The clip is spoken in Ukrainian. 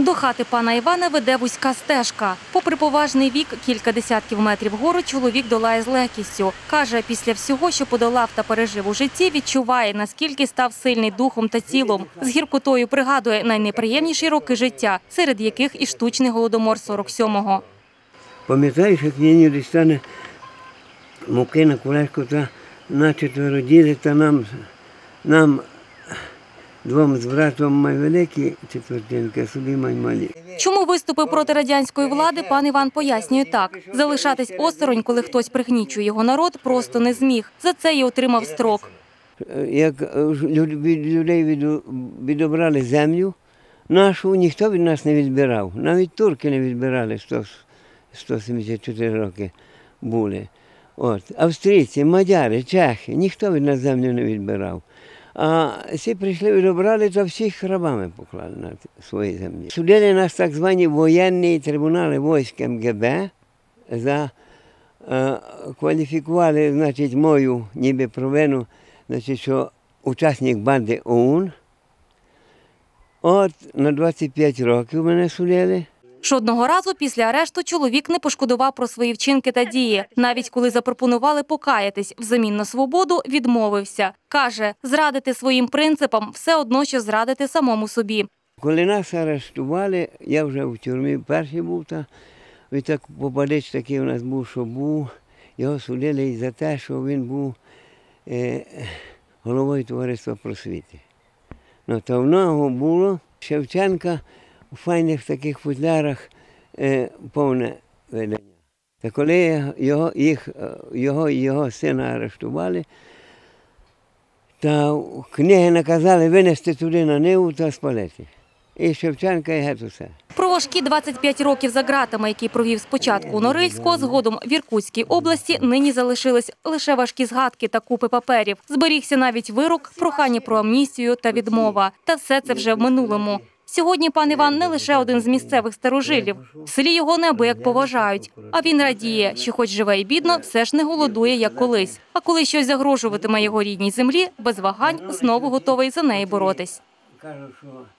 До хати пана Івана веде вузька стежка. Попри поважний вік, кілька десятків метрів гору чоловік долає з легкістю. Каже, після всього, що подолав та пережив у житті, відчуває, наскільки став сильний духом та тілом. З гіркотою пригадує найнеприємніші роки життя, серед яких і штучний голодомор 47-го. Пам'ятаєш, як нині дістане муки на кулешку та на четверо діли, та нам, нам двом з братом май великі четвертинки, а собі май малі. Чому виступив проти радянської влади, пан Іван пояснює так: залишатись осторонь, коли хтось пригнічує його народ, просто не зміг. За це й отримав строк. Як е, від людей відобрали землю нашу, ніхто від нас не відбирав. Навіть турки не відбирали 100, 174 роки були. От. Австрійці, мадяри, чехи, ніхто від нас землю не відбирав. А всі прийшли, відобрали, то всіх рабами поклали на свої землі. Судили нас так звані воєнні трибунали військ МГБ за е, кваліфікували, значить, мою ніби провину, значить, що учасник банди ОУН. От на 25 років мене судили. Жодного разу після арешту чоловік не пошкодував про свої вчинки та дії. Навіть коли запропонували покаятись взамін на свободу, відмовився. Каже, зрадити своїм принципам все одно, що зрадити самому собі. Коли нас арештували, я вже в тюрмі перший був, та і так попадець такий у нас був, що був. Його судили і за те, що він був е, головою товариства просвіти. Ну, то в нього було Шевченка у файних таких футлярах е, повне видання. Та коли його, їх, е, його і його сина арештували, та книги наказали винести туди на ниву та спалити. І Шевченка, і геть усе. Про важкі 25 років за ґратами, які провів спочатку у Норильську, а згодом в Іркутській області, нині залишились лише важкі згадки та купи паперів. Зберігся навіть вирок, прохання про амністію та відмова. Та все це вже в минулому. Сьогодні пан Іван не лише один з місцевих старожилів. В селі його неабияк поважають. А він радіє, що, хоч живе і бідно, все ж не голодує, як колись. А коли щось загрожуватиме його рідній землі, без вагань знову готовий за неї боротись.